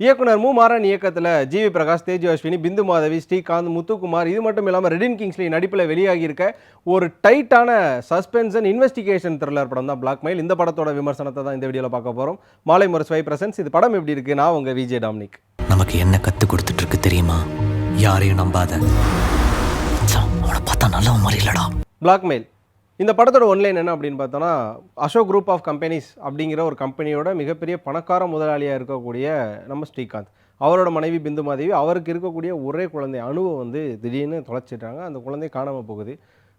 இயக்குனர் மு. மாறன் இயக்கத்தில் ஜிவி பிரகாஷ் தேஜ் அஸ்வினி பிந்து மாதவி ஸ்ரீகாந்த் முத்துக்குமார் இது மட்டும் இல்லாமல் ரெடின் கிங்ஸ்லி நடிப்பில் வெளியாகி இருக்க ஒரு டைட்டான சஸ்பென்ஸ் அண்ட் இன்வெஸ்டிகேஷன் த்ரில்லர் படம் தான் பிளாக் மெயில் இந்த படத்தோட விமர்சனத்தை தான் இந்த வீடியோவில் பார்க்க போகிறோம் மாலை முரசு வை பிரசன்ஸ் இது படம் எப்படி இருக்கு? நான் உங்கள் விஜய் டாமினிக். நமக்கு என்ன கத்து கொடுத்துட்டு இருக்கு தெரியுமா? யாரையும் நம்பாத. பார்த்தா நல்லவன் மாதிரி இல்லடா. பிளாக்மெயில் இந்த படத்தோட ஒன்லைன் என்ன அப்படின்னு பார்த்தோன்னா அசோக் குரூப் ஆஃப் கம்பெனிஸ் அப்படிங்கிற ஒரு கம்பெனியோட மிகப்பெரிய பணக்கார முதலாளியாக இருக்கக்கூடிய நம்ம ஸ்ரீகாந்த். அவரோட மனைவி பிந்து மாதேவி அவருக்கு இருக்கக்கூடிய ஒரே குழந்தை அணுவை வந்து திடீர்னு தொலைச்சிட்டாங்க அந்த குழந்தை காணாமல் போகுது.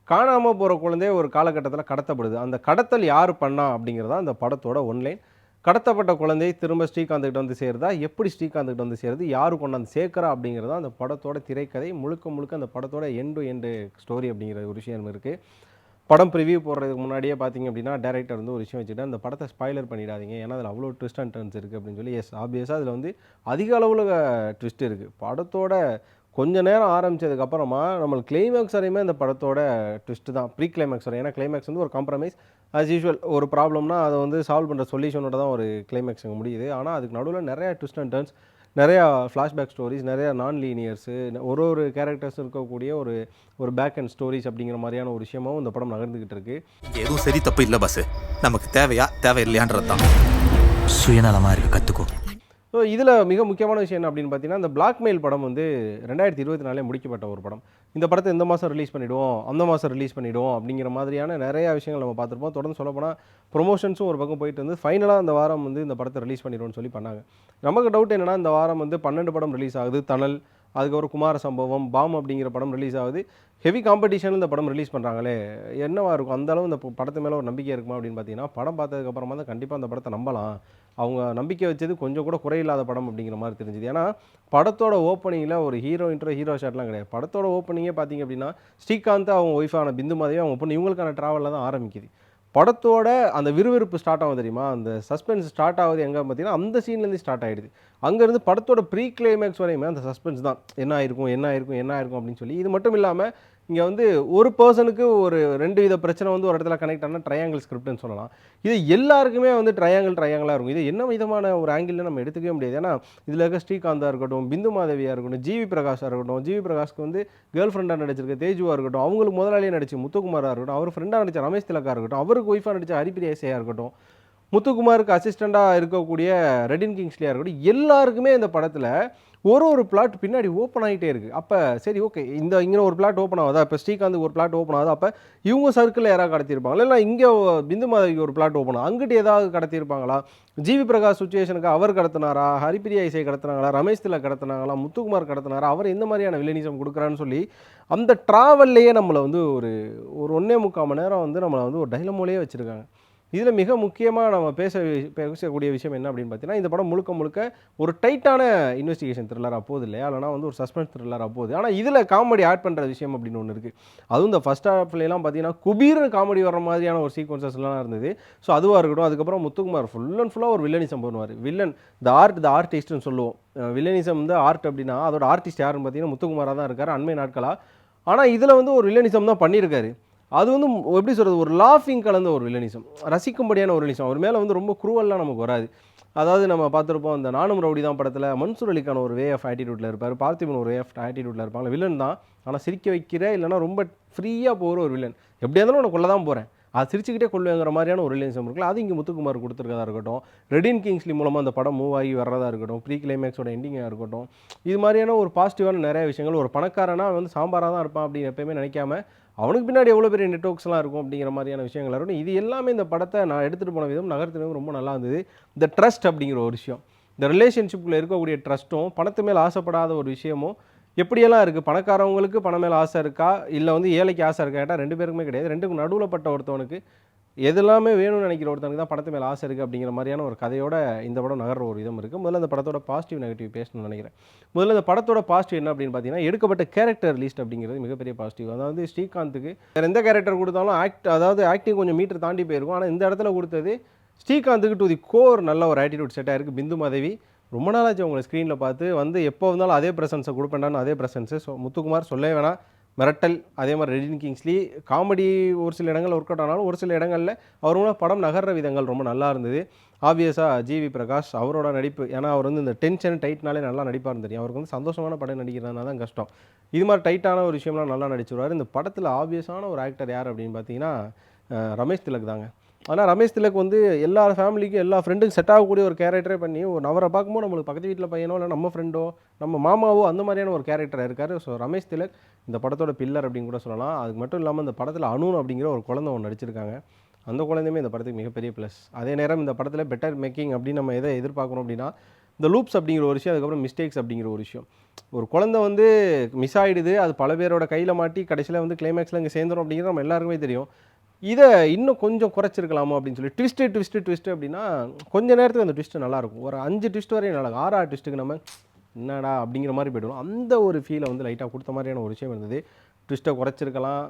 காணாமல் போகிற குழந்தை ஒரு காலகட்டத்தில் கடத்தப்படுது. அந்த கடத்தல் யார் பண்ணா அப்படிங்கிறதா அந்த படத்தோட ஒன்லைன் கடத்தப்பட்ட குழந்தை திரும்ப ஸ்ரீகாந்த்கிட்ட வந்து சேருதா? எப்படி ஸ்ரீகாந்த்கிட்ட வந்து சேருது? யார் கொண்டாந்து சேர்க்குறா அப்படிங்கிறதா அந்த படத்தோட திரைக்கதை முழுக்க முழுக்க அந்த படத்தோட எண்டு எண்டு ஸ்டோரி அப்படிங்கிற ஒரு விஷயம் இருக்குது படம் ப்ரிவியூ போடுறதுக்கு முன்னாடியே பார்த்தீங்க அப்படின்னா டேரக்டர் வந்து ஒரு விஷயம் வச்சுட்டு அந்த படத்தை ஸ்பாய்லர் பண்ணிடாதீங்க. ஏன்னா அதில் அவ்வளோ ட்விஸ்ட் அண்ட் டர்ன்ஸ் இருக்குது அப்படின்னு சொல்லி எஸ் ஆப்வியஸாக அதில் வந்து அதிக அளவில் ட்விஸ்ட் இருக்குது படத்தோட கொஞ்ச நேரம் ஆரம்பிச்சதுக்கப்புறமா நம்மளுக்கு கிளைமேக்ஸ் வரையுமே அந்த படத்தோட ட்விஸ்ட் தான். ப்ரீ கிளைமேக்ஸ் வரையும். ஏன்னா கிளைமேக்ஸ் வந்து ஒரு காம்ப்ரமைஸ் ஆஸ் யூஷுவல் ஒரு ப்ராப்ளம்னா அதை வந்து சால்வ் பண்ணுற சொல்யூஷனோட தான் ஒரு கிளைமேக்ஸ் முடியுது. ஆனால் அதுக்கு நடுவில் நிறையா ட்விஸ்ட் அண்ட் டர்ன்ஸ் நிறையா ஃப்ளாஷ்பேக் ஸ்டோரிஸ் நிறையா நான் லீனியர்ஸு ஒரு ஒரு கேரக்டர்ஸ் இருக்கக்கூடிய ஒரு ஒரு பேக் அண்ட் ஸ்டோரிஸ் அப்படிங்கிற மாதிரியான ஒரு விஷயமும் இந்த படம் நகர்ந்துக்கிட்டு இருக்கு. எதுவும் சரி தப்பு இல்ல பாஸ் நமக்கு தேவையா தேவையில்லையான்றது தான் சுயநலமா இருக்க கத்துக்கோ. ஸோ இதில் மிக முக்கியமான விஷயம் என்ன அப்படின்னு பார்த்தீங்கன்னா இந்த பிளாக்மெயில் படம் வந்து ரெண்டாயிரத்தி இருபத்தி நாலே முடிக்கப்பட்ட ஒரு படம். இந்த படத்தை இந்த மாதம் ரிலீஸ் பண்ணிவிடுவோம் அந்த மாதம் ரிலீஸ் பண்ணிவிடுவோம் அப்படிங்கிற மாதிரியான நிறையா விஷயங்கள் நம்ம பார்த்துருப்போம். தொடர்ந்து சொல்லப்போனால் ப்ரொமோஷன்ஸும் ஒரு பக்கம் போயிட்டு வந்து ஃபைனலாக இந்த வாரம் வந்து இந்த படத்தை ரிலீஸ் பண்ணிடுவோம்னு சொல்லி பண்ணாங்க. நமக்கு டவுட் என்னென்னா இந்த வாரம் வந்து பன்னெண்டு படம் ரிலீஸ் ஆகுது. தணல் அதுக்கப்புறம் குமார சம்பவம் பாம் அப்படிங்கிற படம் ரிலீஸ் ஆகுது. ஹெவி காம்படிஷனில் இந்த படம் ரிலீஸ் பண்ணுறாங்களே என்னவா இருக்கும்? அந்த அளவு இந்த படத்து மேலே ஒரு நம்பிக்கை இருக்குமா அப்படின்னு பார்த்தீங்கன்னா படம் பார்த்ததுக்கப்புறமா தான் கண்டிப்பாக அந்த படத்தை நம்பலாம். அவங்க நம்பிக்கை வச்சது கொஞ்சம் கூட குறையில்லாத படம் அப்படிங்கிற மாதிரி தெரிஞ்சுது. ஏன்னா படத்தோட ஓப்பனிங்கில் ஒரு ஹீரோ இன்ட்ரோ ஹீரோ ஷாட்லாம் கிடையாது. படத்தோட ஓப்பனிங்கே பார்த்தீங்க அப்படின்னா ஸ்ரீகாந்த் அவங்க ஒய்ஃபான பிந்து மாதிரியே அவங்க பொண்ணு இவங்களுக்கான ட்ராவலில் தான் ஆரம்பிக்குது. படத்தோட அந்த விறுவிறுப்பு ஸ்டார்ட் ஆகும் தெரியுமா? அந்த சஸ்பென்ஸ் ஸ்டார்ட் ஆகுது எங்கே பார்த்தீங்கன்னா அந்த சீன்லேருந்து ஸ்டார்ட் ஆகிடுது அங்கேருந்து படத்தோட ப்ரீ கிளைமேக்ஸ் வரையுமே அந்த சஸ்பென்ஸ் தான். என்ன ஆயிருக்கும் என்ன ஆயிருக்கும் என்ன ஆயிருக்கும் அப்படின்னு சொல்லி. இது மட்டும் இல்லாமல் இங்கே வந்து ஒரு பர்சனுக்கு ஒரு ரெண்டு வித பிரச்சனை வந்து ஒரு இடத்துல கனெக்ட் ஆனால் ட்ரையாங்கிள் ஸ்கிரிப்ட்னு சொல்லலாம். இது எல்லாருக்குமே வந்து ட்ரையாங்கிள் ட்ரையாங்கிளாக இருக்கும். இது என்ன விதமான ஒரு ஆங்கிளில் நம்ம எடுத்துக்கவே முடியாது. ஏன்னா இதில் இருக்க ஸ்ரீகாந்தாக இருக்கட்டும் பிந்து மாதவியாக இருக்கட்டும் ஜிவி பிரகாஷாக இருக்கட்டும் ஜிவி பிரகாஷ்க்கு வந்து கேர்ள் ஃப்ரெண்டாக நடிச்சிருக்க தேஜுவாக இருக்கட்டும் அவங்களுக்கு முதலாளியாக நடிச்சு முத்துக்குமாராக இருக்கட்டும் அவர் ஃப்ரெண்டாக நடிச்ச ரமேஷ் திலக்காக இருக்கட்டும் அவருக்கு ஒய்ஃபாக நடிச்ச ஹரிப்பிரியா இசையாக இருக்கட்டும் முத்துக்குமாருக்கு அசிஸ்டண்ட்டாக இருக்கக்கூடிய ரெடின் கிங்ஸ்லியாக இருக்கட்டும் எல்லாருக்குமே இந்த படத்தில் ஒரு ஒரு பிளாட் பின்னாடி ஓப்பன் ஆகிட்டே இருக்குது அப்போ சரி ஓகே இந்த இங்கே ஒரு பிளாட் ஓப்பன் ஆகுதா? இப்போ ஸ்ரீகாந்த் ஒரு பிளாட் ஓப்பன் ஆகுது? அப்போ இவங்க சர்க்கிளில் யாராவது கடத்தியிருப்பாங்களா? இல்லை இங்கே பிந்து மாதவிக்கு ஒரு பிளாட் ஓப்பன் ஆகும் அங்கிட்டு ஏதாவது கடத்தியிருப்பாங்களா? ஜிவி பிரகாஷ் சுச்சுவேஷனுக்கு அவர் கடத்தினாரா? ஹரிப்பிரியா இசை கடத்தினாங்களா? ரமேஷ் திலக் கடத்தினாங்களா? முத்துக்குமார் கடத்தினாரா? அவர் எந்த மாதிரியான வில்லனிசம் கொடுக்குறான்னு சொல்லி அந்த ட்ராவல்லையே நம்மளை வந்து ஒரு ஒரு ஒன்றே முக்கால் மணி நேரம் வந்து நம்மளை வந்து ஒரு டைலமோலேயே வச்சுருக்காங்க. இதில் மிக முக்கியமாக நம்ம பேச பேசக்கூடிய விஷயம் என்ன அப்படின்னு பார்த்தீங்கன்னா இந்த படம் முழுக்க முழுக்க ஒரு டைட்டான இன்வெஸ்டிகேஷன் த்ரில்லராக போகுது இல்லையா? இல்லைனா வந்து ஒரு சஸ்பென்ஸ் த்ரில்லராக போகுது. ஆனால் இதில் காமெடி ஆட் பண்ணுற விஷயம் அப்படின்னு ஒன்று இருக்குது அதுவும் இந்த ஃபஸ்ட் ஹாஃப்லாம் பார்த்தீங்கன்னா குபீர்னு காமெடி வர மாதிரியான ஒரு சீக்வன்சஸ்லாம் இருந்தது. ஸோ அதுவாக இருக்கட்டும். அதுக்கப்புறம் முத்துக்குமார் ஃபுல் அண்ட் ஃபுல்லாக ஒரு வில்லனிசம் பண்ணுவார். வில்லன் த ஆர்ட் த ஆர்டிஸ்ட்னு சொல்லுவோம். வில்லனிசம் வந்து ஆர்ட் அப்படின்னா அதோட ஆர்டிஸ்ட் யாருன்னு பார்த்தீங்கன்னா முத்துக்குமாராக தான் இருக்கார். அண்மை நாட்களாக ஆனால் இதில் வந்து ஒரு வில்லனிசம் தான் பண்ணியிருக்காரு. அது வந்து எப்படி சொல்கிறது ஒரு லாஃபிங் கலந்த ஒரு வில்லனிசம் ரசிக்கும்படியான ஒரு வில்லனிசம் அவர் மேலே வந்து ரொம்ப குருவல்லாம் நமக்கு வராது. அதாவது நம்ம பார்த்துருப்போம் அந்த நானும் ரவுடி தான் படத்தில் மன்சூர் அலிக்கான ஒரு வே ஆஃப் ஆட்டிடியூட்டில் இருப்பார். பார்த்திபன் ஒரு வே ஆஃப் ஆட்டிடியூட்டில் இருப்பாங்க. வில்லன் தான். ஆனால் சிரிக்க வைக்கிற இல்லைனா ரொம்ப ஃப்ரீயாக போகிற ஒரு வில்லன் எப்படியா இருந்தாலும் உனக்கு கொள்ள தான் போகிறேன் அது சிரிச்சுக்கிட்டே கொள்ளுங்கிற மாதிரியான ஒரு ரிலேஷன் இருக்குல்ல அது இங்கே முத்துக்குமார் கொடுத்துருக்கதா இருக்கட்டும். ரெடின் கிங்ஸ்லி மூலமாக அந்த படம் மூவ் ஆகி வர்றதா இருக்கட்டும் ப்ரீ கிளைமேக்ஸோட எண்டிங்காக இருக்கட்டும். இது மாதிரியான ஒரு பாசிட்டிவான நிறைய விஷயங்கள் ஒரு பணக்காரனா அவன் வந்து சாம்பாராக தான் இருப்பான் அப்படின்னு எப்பயுமே நினைக்காம அவனுக்கு பின்னாடி எவ்வளோ பெரிய நெட்ஒர்க்ஸ்லாம் இருக்கும் அப்படிங்கிற மாதிரியான விஷயங்கள் இருக்கட்டும். இது எல்லாமே இந்த படத்தை நான் எடுத்துகிட்டு போன விதம் நகர்த்தின ரொம்ப நல்லா இருந்தது. இந்த ட்ரஸ்ட் அப்படிங்கிற ஒரு விஷயம். இந்த ரிலேஷன்ஷிப்பில் இருக்கக்கூடிய ட்ரஸ்ட்டும் பணத்து மேலே ஆசைப்படாத ஒரு விஷயமும் எப்படியெல்லாம் இருக்குது பணக்காரவங்களுக்கு பணம் மேலே ஆசை இருக்கா? இல்லை வந்து ஏழைக்கு ஆசை இருக்கா? கேட்டால் ரெண்டு பேருக்குமே கிடையாது. ரெண்டுக்கும் நடுவில் பட்ட ஒருத்தவனுக்கு எதெல்லாமே வேணும்னு நினைக்கிற ஒருத்தனுக்கு தான் படத்து மேலே ஆசை இருக்குது அப்படிங்கிற மாதிரியான ஒரு கதையோட இந்த படம் நகர்ற ஒரு விதம் இருக்குது முதல்ல அந்த படத்தோட பாசிட்டிவ் நெகட்டிவ் பேசணும்னு நினைக்கிறேன். முதல்ல அந்த படத்தோட பாசிட்டிவ் என்ன அப்படின்னு பார்த்தீங்கன்னா எடுக்கப்பட்ட கேரக்டர் லிஸ்ட் அப்படிங்கிறது மிகப்பெரிய பாசிட்டிவ் அதாவது ஸ்ரீகாந்துக்கு வேறு எந்த கேரக்டர் கொடுத்தாலும் ஆக்ட் அதாவது ஆக்டிங் கொஞ்சம் மீட்டர் தாண்டி போயிருக்கும். ஆனால் இந்த இடத்துல கொடுத்தது ஸ்ரீகாந்துக்கு டு தி கோர் நல்ல ஒரு ஆட்டிடியூட் செட்டாக இருக்குது பிந்து மாதவி ரொம்ப நாளாச்சு உங்களை ஸ்க்ரீனில் பார்த்து. வந்து எப்போ வந்தாலும் அதே ப்ரெசன்ஸை கொடுப்பேன்டான்னு அதே ப்ரெசன்ஸு ஸோ முத்துக்குமார் சொல்லவே வேணாம். மிரட்டல் அதே மாதிரி ரெடின் கிங்ஸ்லி. காமெடி ஒரு சில இடங்கள் ஒர்க் அவுட் ஆனாலும் ஒரு சில இடங்களில் அவரோட படம் நகர்ற விதங்கள் ரொம்ப நல்லா இருந்தது. ஆப்வியஸாக ஜிவி பிரகாஷ் அவரோட நடிப்பு. ஏன்னா அவர் வந்து இந்த டென்ஷன் டைட்னாலே நல்லா நடிப்பார்னு தெரியும். அவருக்கு வந்து சந்தோஷமான படம் நடிக்கிறதுனால தான் கஷ்டம். இது மாதிரி டைட்டான ஒரு விஷயம்லாம் நல்லா நடிச்சிருவார். இந்த படத்தில் ஆப்வியஸான ஒரு ஆக்டர் யார் அப்படின்னு பார்த்தீங்கன்னா ரமேஷ் திலக் தாங்க. ஆனால் ரமேஷ் திலக் வந்து எல்லா ஃபேமிலிக்கும் எல்லா ஃப்ரெண்டுக்கும் செட் ஆகக்கூடிய ஒரு கேரக்டரே பண்ணி ஒரு அவரை பார்க்கும்போது நம்மளுக்கு பக்கத்து வீட்டில் பையனோ இல்லை நம்ம ஃப்ரெண்டோ நம்ம மாமாவோ அந்த மாதிரியான ஒரு கேரக்டர் இருக்கார். ஸோ ரமேஷ் திலக் இந்த படத்தோட பில்லர் அப்படின்னு கூட சொல்லலாம். அதுக்கு மட்டும் இல்லாமல் இந்த படத்தில் அனூன் அப்படிங்கிற ஒரு குழந்தை ஒன்று நடிச்சிருக்காங்க. அந்த குழந்தையுமே இந்த படத்துக்கு மிகப்பெரிய ப்ளஸ் அதே நேரம் இந்த படத்தில் பெட்டர் மேக்கிங் அப்படின்னு நம்ம எதை எதிர்பார்க்கணும் அப்படின்னா இந்த லூப்ஸ் அப்படிங்கிற ஒரு விஷயம் அதுக்கப்புறம் மிஸ்டேக்ஸ் அப்படிங்கிற ஒரு விஷயம். ஒரு குழந்தை வந்து மிஸ் ஆகிடுது அது பல பேரோட கையில் மாட்டி கடைசியில் வந்து கிளைமேக்ஸில் இங்கே சேர்ந்துரும் அப்படிங்கிறது நம்ம எல்லாருக்குமே தெரியும். இதை இன்னும் கொஞ்சம் குறைச்சிருக்கலாமோ அப்படின்னு சொல்லி ட்விஸ்ட்டு ட்விஸ்ட்டு ட்விஸ்ட்டு அப்படின்னா கொஞ்சம் நேரத்துக்கு அந்த ட்விஸ்ட்டு நல்லாயிருக்கும். ஒரு அஞ்சு ட்விஸ்ட் வரையும் நல்லா ஆறா ஆறாறு ட்விஸ்ட்டுக்கு நம்ம என்னடா அப்படிங்கிற மாதிரி போய்டுவோம். அந்த ஒரு ஃபீலை வந்து லைட்டாக கொடுத்த மாதிரியான ஒரு விஷயம் இருந்தது. ட்விஸ்ட்டை குறைச்சிருக்கலாம்.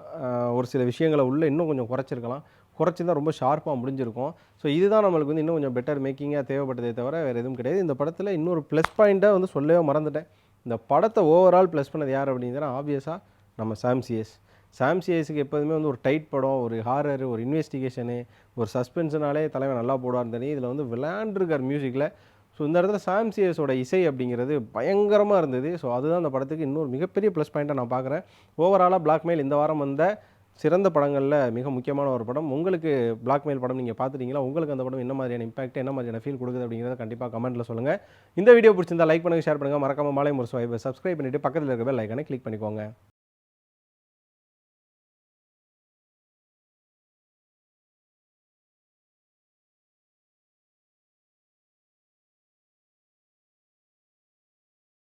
ஒரு சில விஷயங்களை உள்ளே இன்னும் கொஞ்சம் குறைச்சிருக்கலாம். குறைச்சி தான் ரொம்ப ஷார்ப்பாக முடிஞ்சிருக்கும். ஸோ இதுதான் நம்மளுக்கு வந்து இன்னும் கொஞ்சம் பெட்டர் மேக்கிங்காக தேவைப்பட்டதே தவிர வேறு எதுவும் கிடையாது. இந்த படத்தில் இன்னொரு ப்ளஸ் பாயிண்ட்டை வந்து சொல்லவே மறந்துட்டேன். இந்த படத்தை ஓவரால் ப்ளஸ் பண்ணது யார் அப்படிங்கிறா ஆப்வியஸாக நம்ம சாம்சிஎஸ் சாம் சிஎஸ்க்கு எப்போதுமே வந்து ஒரு டைட் படம் ஒரு ஹாரர் ஒரு இன்வெஸ்டிகேஷனு ஒரு சஸ்பென்ஷனாலே தலைவன் நல்லா போடுவார் தெரியும் இதில் வந்து விளையாண்டுருக்கார் மியூசிக்கில் ஸோ இந்த இடத்துல சாம் சிஎஸோட இசை அப்படிங்கிறது பயங்கரமாக இருந்தது. ஸோ அதுதான் அந்த படத்துக்கு இன்னொரு மிகப்பெரிய ப்ளஸ் பாயிண்ட்டாக நான் பார்க்குறேன். ஓவராலாக பிளாக்மெயில் இந்த வாரம் வந்த சிறந்த படங்களில் மிக முக்கியமான ஒரு படம். உங்களுக்கு பிளாக்மெயில் படம் நீங்கள் பார்த்துட்டீங்களா? உங்களுக்கு அந்த படம் என்ன மாதிரியான இம்பாக்ட் என்ன மாதிரியான ஃபீல் கொடுக்குது அப்படிங்கிறத கண்டிப்பாக கமெண்ட்டில் சொல்லுங்கள் இந்த வீடியோ பிடிச்சிருந்தா லைக் பண்ணுங்கள் ஷேர் பண்ணுங்கள் மறக்காமல் மாலை முரசு வைப்பை சப்ஸ்கிரைப் பண்ணிவிட்டு பக்கத்தில் இருக்க பெல் ஐக்கானை கிளிக் பண்ணிக்கோங்க.